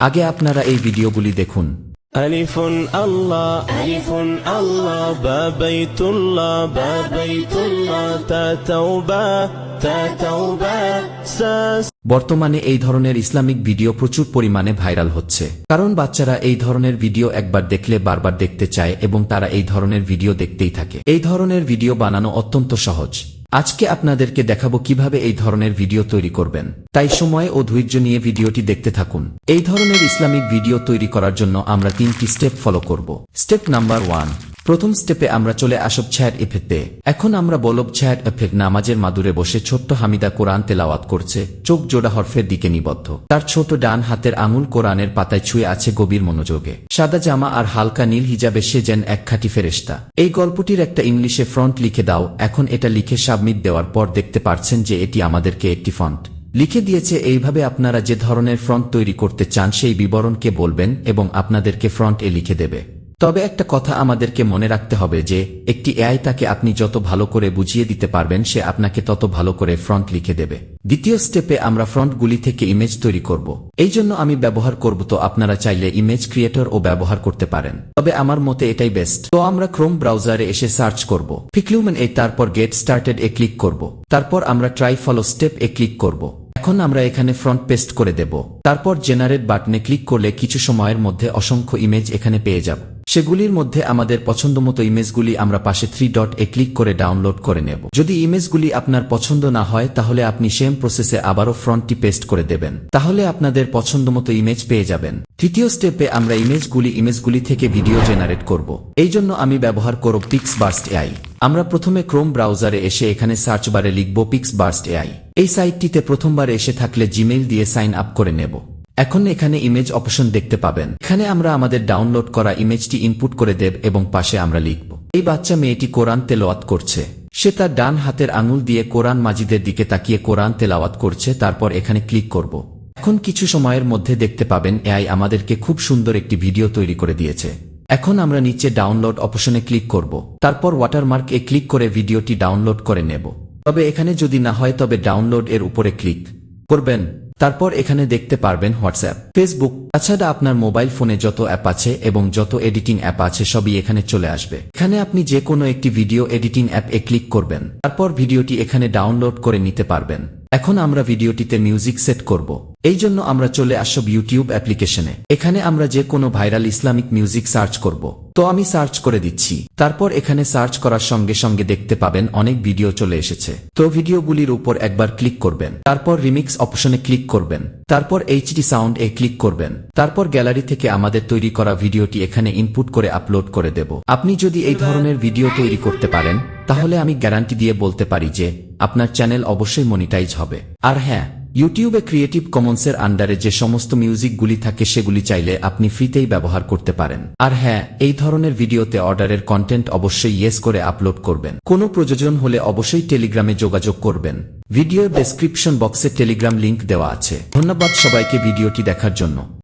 আগে আপনারা এই ভিডিওগুলি দেখুন ألف الله ألف الله با بيت الله با بيت الله تا توبة تا توبة ساس বর্তমানে এই ধরনের ইসলামিক ভিডিও প্রচুর পরিমাণে ভাইরাল হচ্ছে কারণ বাচ্চারা এই ধরনের ভিডিও একবার দেখলে বারবার দেখতে চায় এবং তারা এই ধরনের ভিডিও দেখতেই থাকে এই ধরনের ভিডিও বানানো অত্যন্ত সহজ আজকে আপনাদেরকে দেখাবো কীভাবে এই ধরনের ভিডিও তৈরি করবেন। তাই সময় ও ধৈর্য নিয়ে ভিডিওটি দেখতে থাকুন। এই ধরনের ইসলামিক ভিডিও তৈরি করার জন্য আমরা তিনটি স্টেপ ফলো করব। স্টেপ নাম্বার ওয়ান প্রথম স্টেপে আমরা চলে আসব ছ্যাট এফেক্টে এখন আমরা বলব ছ্যাট এফেক্ট নামাজের মাদুরে বসে ছোট্ট হামিদা কোরআন তেলাওয়াত করছে, চোখ জোড়া হরফের দিকে নিবদ্ধ। তার ছোট ডান হাতের আঙুল কোরআনের পাতায় ছুঁয়ে আছে গভীর মনোযোগে। সাদা জামা আর হালকা নীল হিজাবে সে যেন এক খাঁটি ফেরেস্তা এই গল্পটির একটা ইংলিশে ফ্রন্ট লিখে দাও, এখন এটা লিখে সাবমিট দেওয়ার পর দেখতে পারছেন যে এটি আমাদেরকে একটি ফন্ট। লিখে দিয়েছে, এইভাবে আপনারা যে ধরনের ফ্রন্ট তৈরি করতে চান, সেই বিবরণকে বলবেন এবং আপনাদেরকে ফ্রন্ট এ লিখে দেবে। তবে একটা কথা আমাদেরকে মনে রাখতে হবে যে, একটি এআই তাকে আপনি যত ভালো করে বুঝিয়ে দিতে পারবেন, সে আপনাকে তত ভালো করে ফ্রন্ট লিখে দেবে। দ্বিতীয় স্টেপে আমরা ফ্রন্টগুলি থেকে ইমেজ তৈরি করব। এই জন্য আমি ব্যবহার করব তো আপনারা চাইলে ইমেজ ক্রিয়েটর ও ব্যবহার করতে পারেন। তবে আমার মতে এটাই বেস্ট। তো আমরা ক্রোম ব্রাউজারে এসে সার্চ করব। ফিক্লুমেন এই তারপর গেট স্টার্টেড এ ক্লিক করব। তারপর আমরা ট্রাই ফলো স্টেপ এ ক্লিক করব। এখন আমরা এখানে ফ্রন্ট পেস্ট করে দেব। তারপর জেনারেট বাটনে ক্লিক করলে কিছু সময়ের মধ্যে অসংখ্য ইমেজ এখানে পেয়ে যাব। সেগুলির মধ্যে আমাদের পছন্দমতো ইমেজগুলি আমরা পাশে থ্রি ডট এ ক্লিক করে ডাউনলোড করে নেব। যদি ইমেজগুলি আপনার পছন্দ না হয়, তাহলে আপনি সেম প্রসেসে আবারও ফ্রন্টটি পেস্ট করে দেবেন। তাহলে আপনাদের পছন্দমতো ইমেজ পেয়ে যাবেন। তৃতীয় স্টেপে আমরা ইমেজগুলি ইমেজগুলি থেকে ভিডিও জেনারেট করব। এই জন্য আমি ব্যবহার করব পিক্স বার্স্ট এআই আমরা প্রথমে ক্রোম ব্রাউজারে এসে এখানে সার্চ বারে লিখব পিক্স বার্স্ট এআই এই সাইটটিতে প্রথমবার এসে থাকলে জিমেইল দিয়ে সাইন আপ করে নেব। এখন এখানে ইমেজ অপশন দেখতে পাবেন। এখানে আমরা আমাদের ডাউনলোড করা ইমেজটি ইনপুট করে দেব এবং পাশে আমরা লিখব। এই বাচ্চা মেয়েটি কোরআন তেলাওয়াত করছে। সে তার ডান হাতের আঙুল দিয়ে কোরআন মাজিদের দিকে তাকিয়ে কোরআন তেলাওয়াত করছে, তারপর এখানে ক্লিক করব। এখন কিছু সময়ের মধ্যে দেখতে পাবেন এআই আমাদেরকে খুব সুন্দর একটি ভিডিও তৈরি করে দিয়েছে। এখন আমরা নিচে ডাউনলোড অপশনে ক্লিক করব। তারপর ওয়াটারমার্ক এ ক্লিক করে ভিডিওটি ডাউনলোড করে নেব। তবে এখানে যদি না হয় তবে ডাউনলোড এর উপরে ক্লিক করবেন। তারপর এখানে দেখতে পারবেন হোয়াটসঅ্যাপ ফেসবুক তাছাড়া আপনার মোবাইল ফোনে যত অ্যাপ আছে এবং যত এডিটিং অ্যাপ আছে সবই এখানে চলে আসবে। এখানে আপনি যে কোনো একটি ভিডিও এডিটিং অ্যাপ এ ক্লিক করবেন। তারপর ভিডিওটি এখানে ডাউনলোড করে নিতে পারবেন। এখন আমরা ভিডিওটিতে মিউজিক সেট করব। এই জন্য আমরা চলে আসব ইউটিউব অ্যাপ্লিকেশনে এখানে আমরা যে কোনো ভাইরাল ইসলামিক মিউজিক সার্চ করব। তো আমি সার্চ করে দিচ্ছি। তারপর এখানে সার্চ করার সঙ্গে সঙ্গে দেখতে পাবেন অনেক ভিডিও চলে এসেছে। তো ভিডিওগুলির উপর একবার ক্লিক করবেন। তারপর রিমিক্স অপশনে ক্লিক করবেন। তারপর এইচডি সাউন্ড এ ক্লিক করবেন। তারপর গ্যালারি থেকে আমাদের তৈরি করা ভিডিওটি এখানে ইনপুট করে আপলোড করে দেব। আপনি যদি এই ধরনের ভিডিও তৈরি করতে পারেন, তাহলে আমি গ্যারান্টি দিয়ে বলতে পারি যে আপনার চ্যানেল অবশ্যই মনিটাইজ হবে। আর হ্যাঁ ইউটিউবে ক্রিয়েটিভ কমন্সের আন্ডারে যে সমস্ত মিউজিকগুলি থাকে, সেগুলি চাইলে আপনি ফ্রিতেই ব্যবহার করতে পারেন। আর হ্যাঁ এই ধরনের ভিডিওতে অর্ডারের কন্টেন্ট অবশ্যই ইয়েস করে আপলোড করবেন। কোনো প্রয়োজন হলে অবশ্যই টেলিগ্রামে যোগাযোগ করবেন। ভিডিওর ডেসক্রিপশন বক্সে টেলিগ্রাম লিংক দেওয়া আছে। ধন্যবাদ সবাইকে ভিডিওটি দেখার জন্য।